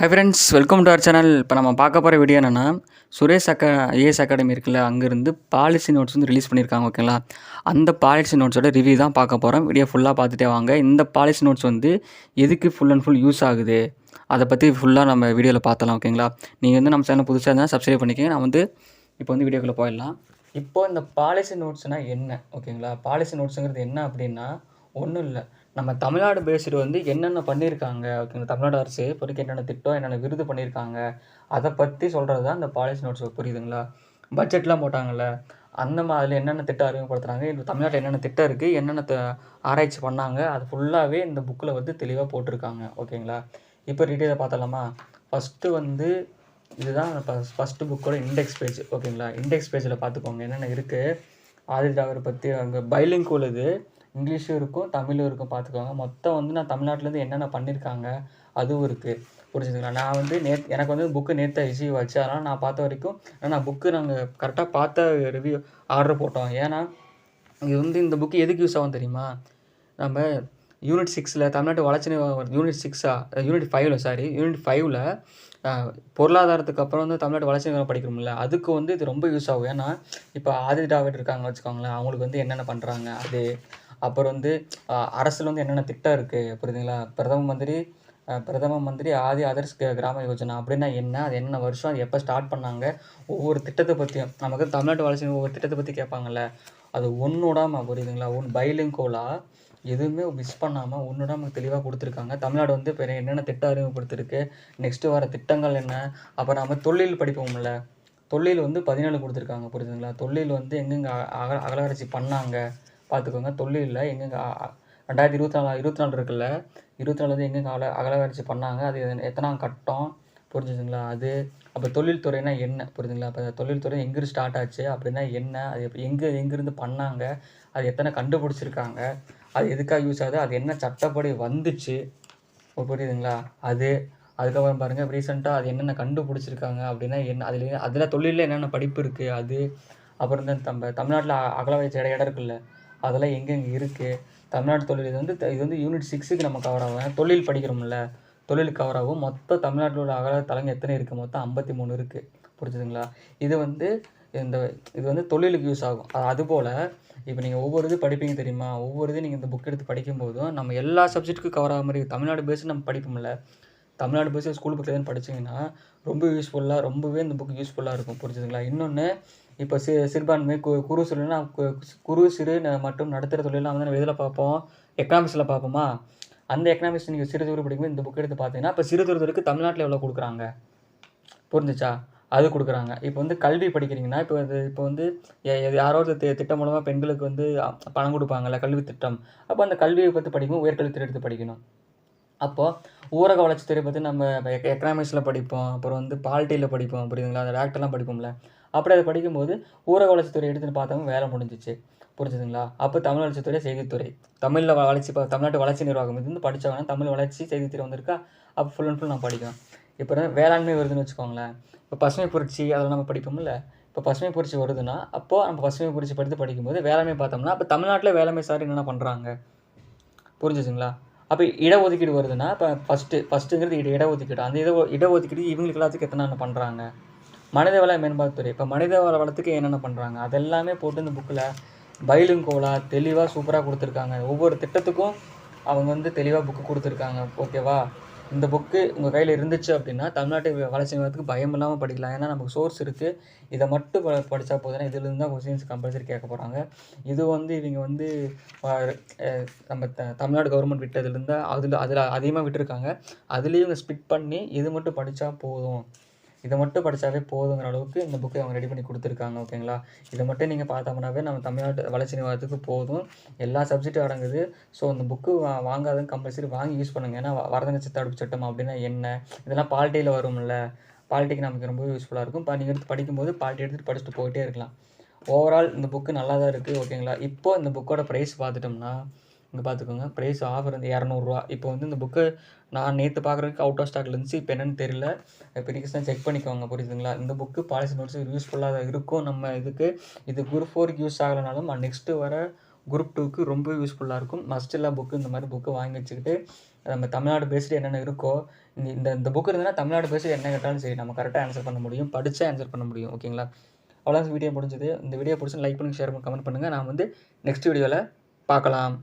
Hi friends welcome to our channel இப்போ நம்ம பார்க்க போகிற வீடியோ என்னென்னா சுரேஷ் அக்கா ஐஏஎஸ் அகாடமி இருக்குல்ல அங்கேருந்து பாலிசி நோட்ஸ் வந்து ரிலீஸ் பண்ணியிருக்காங்க ஓகேங்களா அந்த பாலிசி நோட்ஸோட ரிவ்யூ தான் பார்க்க போகிறோம் வீடியோ ஃபுல்லாக பார்த்துட்டே வாங்க. இந்த பாலிசி நோட்ஸ் வந்து எதுக்கு ஃபுல் அண்ட் ஃபுல் யூஸ் ஆகுது? அதை பற்றி ஃபுல்லாக நம்ம வீடியோவில் பார்த்தலாம் ஓகேங்களா நீங்கள் வந்து நம்ம சேனல் புதுசாக இருந்தால் சப்ஸ்கிரைப் பண்ணிக்கோங்க. நான் வந்து இப்போ வந்து வீடியோக்குள்ளே போயிடலாம். இப்போ இந்த பாலிசி நோட்ஸ்னால் என்ன ஓகேங்களா பாலிசி நோட்ஸுங்கிறது என்ன அப்படின்னா ஒன்றும் இல்லை. நம்ம தமிழ்நாடு பேஸ்டு வந்து என்னென்ன பண்ணியிருக்காங்க ஓகேங்களா? தமிழ்நாடு அரசு இப்போதைக்கு என்னென்ன திட்டம் என்னென்ன விருது பண்ணியிருக்காங்க அதை பற்றி சொல்கிறது தான் இந்த பாலிசி நோட்ஸ் புரியுதுங்களா? பட்ஜெட்லாம் போட்டாங்கல்ல. அந்த மாதிரி என்னென்ன திட்டம் அறிமுகப்படுத்துகிறாங்க இந்த தமிழ்நாட்டில் என்னென்ன திட்டம் இருக்குது என்னென்ன த- ஆராய்ச்சி பண்ணாங்க? அது ஃபுல்லாகவே இந்த புக்கில் வந்து தெளிவாக போட்டிருக்காங்க. ஓகேங்களா? இப்போ டீட்டெயிலாக பார்த்தலாமா ஃபஸ்ட்டு வந்து இதுதான் ஃபஸ்ட்டு புக்கோட இண்டெக்ஸ் பேஜ் ஓகேங்களா? இண்டெக்ஸ் பேஜில் பார்த்துக்கோங்க. என்னென்ன இருக்குது ஆதி திராவிடர் பற்றி அங்கே பைலிங் இது. இங்கிலீஷும் இருக்கும் தமிழும் இருக்கும் பார்த்துக்கோங்க மொத்தம் வந்து நான் தமிழ்நாட்டிலேருந்து என்னென்ன பண்ணியிருக்காங்க அதுவும் இருக்குது புரிஞ்சுதுங்களா? நான் வந்து நேத் எனக்கு வந்து புக்கு நேற்று ரிசீவ் ஆச்சு. அதனால் நான் பார்த்த வரைக்கும் நான் புக்கு நாங்கள் கரெக்டாக பார்த்த ரிவ்யூ ஆர்டர் போட்டோம். ஏன்னா இது வந்து இந்த புக்கு எதுக்கு யூஸ் ஆகும் தெரியுமா? நம்ம யூனிட் சிக்ஸில் தமிழ்நாட்டு வளர்ச்சி யூனிட் சிக்ஸா யூனிட் ஃபைவ்ல சாரி யூனிட் ஃபைவ்ல பொருளாதாரத்துக்கு அப்புறம் வந்து தமிழ்நாட்டு வளர்ச்சி நிர்வாகம் படிக்கிறோம்ல அதுக்கு வந்து இது ரொம்ப யூஸ் ஆகும். ஏன்னா இப்போ ஆதி திராவிடர் இருக்காங்க வச்சுக்கோங்களேன் அவங்களுக்கு வந்து என்னென்ன பண்ணுறாங்க அது அப்புறம் வந்து அரசில் வந்து என்னென்ன திட்டம் இருக்குது புரியுதுங்களா? பிரதம மந்திரி பிரதம மந்திரி ஆதி ஆதர்ஸ் கிராம யோஜனா அப்படின்னா என்ன? அது என்ன வருஷம்? அது எப்போ ஸ்டார்ட் பண்ணாங்க? ஒவ்வொரு திட்டத்தை பற்றியும் நமக்கு தமிழ்நாட்டு வளர்ச்சி ஒவ்வொரு திட்டத்தை பற்றி கேட்பாங்கல்ல அது ஒன்றுடாமல் புரியுதுங்களா? ஒன் பைலிங்கோலா எதுவுமே மிஸ் பண்ணாமல் ஒன்றோட நமக்கு தெளிவாக கொடுத்துருக்காங்க. தமிழ்நாடு வந்து இப்போ என்னென்ன திட்டம் அறிமுகப்படுத்திருக்கு நெக்ஸ்ட்டு வர திட்டங்கள் என்ன? அப்புறம் நம்ம தொழில் படிப்போம்ல தொழில் வந்து பதினேழு கொடுத்துருக்காங்க புரியுதுங்களா? தொழில் வந்து எங்கெங்கே அக அகலாராய்ச்சி பண்ணாங்க பார்த்துக்கோங்க தொழிலில் எங்கெங்கே ரெண்டாயிரத்தி இருபத்தி நாலு இருபத்தி நாலு இருக்குல்ல? இருபத்தி நாலு வந்து எங்கெங்கே அகல அகலவராட்சி பண்ணாங்க. அது எத்தனை- எத்தனாம் கட்டம்? புரிஞ்சுதுங்களா? அது அப்போ தொழில்துறைனா என்ன? புரியுதுங்களா அப்போ தொழில்துறை எங்கிருந்து ஸ்டார்ட் ஆச்சு? அப்படின்னா என்ன? அது எப்போ எங்கே எங்கேருந்து பண்ணாங்க? அது எத்தனை கண்டுபிடிச்சிருக்காங்க? அது எதுக்காக யூஸ் ஆகுது? அது என்ன சட்டப்படி வந்துச்சு? புரியுதுங்களா? அது அதுக்கப்புறம் பாருங்கள் ரீசெண்டாக அது என்னென்ன கண்டுபிடிச்சிருக்காங்க? அப்படின்னா என்ன? அதில் அதில் தொழிலில் என்னென்ன படிப்பு இருக்குது அது அப்புறம் இந்த நம்ம தமிழ்நாட்டில் அகலவராட்சி இடம் இடம் இருக்குல்ல? அதெல்லாம் எங்கெங்கே இருக்குது தமிழ்நாடு தொழில் இது வந்து இது வந்து யூனிட் சிக்ஸுக்கு நம்ம கவர் ஆகும். தொழில் படிக்கிறோம்ல. தொழில் கவர் ஆகும். மொத்தம் தமிழ்நாட்டில் உள்ள அகல தலங்கள் எத்தனை இருக்குது மொத்தம் ஐம்பத்தி மூணு இருக்குது புரிஞ்சுதுங்களா? இது வந்து இந்த இது வந்து தொழிலுக்கு யூஸ் ஆகும். அது அதுபோல் இப்போ நீங்கள் ஒவ்வொரு இது படிப்பீங்க தெரியுமா? ஒவ்வொரு இது நீங்கள் இந்த புக் எடுத்து படிக்கும்போதும் நம்ம எல்லா சப்ஜெக்ட்டுக்கும் கவர் ஆகிற மாதிரி தமிழ்நாடு பேஸ் நம்ம படிப்போம்ல. தமிழ்நாடு பேஸில் ஸ்கூல் புக்கில் தான் படிச்சீங்கன்னா ரொம்ப யூஸ்ஃபுல்லாக ரொம்பவே இந்த புக் யூஸ்ஃபுல்லாக இருக்கும். புரிஞ்சுதுங்களா? இன்னொன்று இப்போ சி சிறுபான்மை கு குறு தொழில்னா கு- குறு சிறு ந- மற்றும் நடுத்தர தொழிலாம் வந்து நம்ம இதில் பார்ப்போம்? எக்கனாமிக்ஸில் பார்ப்போமா? அந்த எக்கனாமிக்ஸ் நீங்கள் சிறு தொழில் படிக்கும்போது இந்த புக் எடுத்து பார்த்தீங்கன்னா இப்போ சிறு தொழிலுக்கு தமிழ்நாட்டில் எவ்வளோ கொடுக்குறாங்க? புரிஞ்சுச்சா? அது கொடுக்குறாங்க. இப்போ வந்து கல்வி படிக்கிறீங்கன்னா இப்போ இது இப்போ வந்து யாரோ ஒரு திட்டம் மூலமாக பெண்களுக்கு வந்து பணம் கொடுப்பாங்கல்ல கல்வி திட்டம். அப்போ அந்த கல்வியை பற்றி படிக்கும் உயர்கல்வித்துறை எடுத்து படிக்கணும். அப்போது ஊரக வளர்ச்சித்துறை பற்றி நம்ம எக்கனாமிக்ஸில் படிப்போம் அப்புறம் வந்து பாலிட்டியில் படிப்போம் புரியுதுங்களா? அந்த ஆக்டெல்லாம் படிப்போம்ல. அப்படி அதை படிக்கும்போது ஊரக வளர்ச்சித்துறை எடுத்துன்னு பார்த்தவங்க வேலை முடிஞ்சிச்சு. புரிஞ்சுதுங்களா? அப்போ தமிழ் வளர்ச்சித்துறை செய்தித்துறை. தமிழில் வளர்ச்சி இப்போ தமிழ்நாட்டு வளர்ச்சி நிர்வாகம் இது வந்து படித்தவங்கன்னா தமிழ் வளர்ச்சி செய்தித்துறை வந்திருக்கா? அப்போ ஃபுல் அண்ட் ஃபுல் நான் படிக்கணும். இப்போ வேளாண்மை வருதுன்னு வச்சுக்கோங்களேன். இப்போ பசுமை புரட்சி அதெல்லாம் நம்ம படிப்போம்ல. இப்போ பசுமை புரட்சி வருதுன்னா அப்போது நம்ம பசுமை புரட்சி படித்து படிக்கும்போது வேளாண்மை பார்த்தோம்னா அப்போ தமிழ்நாட்டில் வேளாண்மை சார் என்னென்ன பண்ணுறாங்க புரிஞ்சுச்சுங்களா அப்போ இடஒதுக்கீடு வருதுன்னா இப்போ ஃபஸ்ட்டு ஃபஸ்ட்டுங்கிறது இட இடஒதுக்கீடு. அந்த இட இடஒதுக்கீடு இவங்களுக்கு எல்லாத்துக்கும் எத்தனை பண்ணுறாங்க மனிதவள மேம்பாட்டுத்துறை. இப்போ மனிதவள வளத்துக்கு என்னென்ன பண்ணுறாங்க அதெல்லாமே போட்டு இந்த புக்கில் பயிலுங்கோலா தெளிவாக சூப்பராக கொடுத்துருக்காங்க. ஒவ்வொரு திட்டத்துக்கும் அவங்க வந்து தெளிவாக புக்கு கொடுத்துருக்காங்க. ஓகேவா இந்த புக்கு உங்கள் கையில் இருந்துச்சு அப்படின்னா தமிழ்நாட்டு வளர்ச்சி நிறுவனத்துக்கு பயம் இல்லாமல் படிக்கலாம். ஏன்னா நமக்கு சோர்ஸ் இருக்குது இதை மட்டும் ப படித்தா போதுன்னா இதுலேருந்து தான் கொஸ்டின்ஸ் கம்பல்சரி கேட்க போகிறாங்க இது வந்து இவங்க வந்து நம்ம த தமிழ்நாடு கவர்மெண்ட் விட்டதுலேருந்து அதில் அதில் அதிகமாக விட்டுருக்காங்க. அதுலேயும் இவங்க ஸ்பிட் பண்ணி இது மட்டும் படித்தா போதும். இதை மட்டும் படித்தாவே போதுங்கிற அளவுக்கு இந்த புக்கை அவங்க ரெடி பண்ணி கொடுத்துருக்காங்க ஓகேங்களா இதை மட்டும் நீங்கள் பார்த்தோம்னாவே நம்ம தமிழ்நாட்டு வளர்ச்சி நிவாரத்துக்கு போதும். எல்லா சப்ஜெக்டும் அடங்குது. ஸோ இந்த புக்கு வா கம்பல்சரி வாங்கி யூஸ் பண்ணுங்கள் ஏன்னா வ- தடுப்பு சட்டம் அப்படின்னா என்ன? இதெல்லாம் பாலிட்டியில் வரும்ல. பாலிட்டிக்கு நமக்கு ரொம்ப யூஸ்ஃபுல்லாக இருக்கும். இப்போ நீங்கள் எடுத்து படிக்கும்போது பாலிட்டி எடுத்துகிட்டு படிச்சுட்டு போயிட்டே இருக்கலாம். ஓவரால் இந்த புக்கு நல்லா தான் இருக்குது ஓகேங்களா இப்போ இந்த புக்கோட ப்ரைஸ் பார்த்துட்டோம்னா இங்கே பார்த்துக்கோங்க ப்ரைஸ் ஆஃபர் வந்து இரநூறுவா. இப்போ வந்து இந்த புக்கு நான் நேற்று பார்க்குறதுக்கு அவுட் ஆஃப் ஸ்டாக்ல இருந்துச்சு இப்போ என்னன்னு தெரியல. இப்போ நீங்கள் செக் பண்ணிக்கோங்க. புரியுதுங்களா? இந்த புக்கு பாலிசி நோட்ஸ் யூஸ்ஃபுல்லாக தான் இருக்கும். நம்ம இதுக்கு இது குரூப் ஃபோருக்கு யூஸ் ஆகலைனாலும் நெக்ஸ்ட்டு வர குரூப் டூக்கு ரொம்ப யூஸ்ஃபுல்லாக இருக்கும். மஸ்ட் எல்லா புக்கு இந்த மாதிரி புக்கு வாங்கி வச்சுக்கிட்டு நம்ம தமிழ்நாடு பேஸ்டு என்னென்ன இருக்கோ இந்த இந்த இந்த புக் இருந்ததுன்னா தமிழ்நாடு பேஸ்டு என்ன கேட்டாலும் சரி நம்ம கரெக்டாக ஆன்சர் பண்ண முடியும். படித்தே ஆன்சர் பண்ண முடியும். ஓகேங்களா அவ்வளோதான் வீடியோ முடிஞ்சது. இந்த வீடியோ பிடிச்சி லைக் பண்ணுங்கள் ஷேர் பண்ணி கமெண்ட் பண்ணுங்கள் நான் வந்து நெக்ஸ்ட் வீடியோவில் பார்க்கலாம்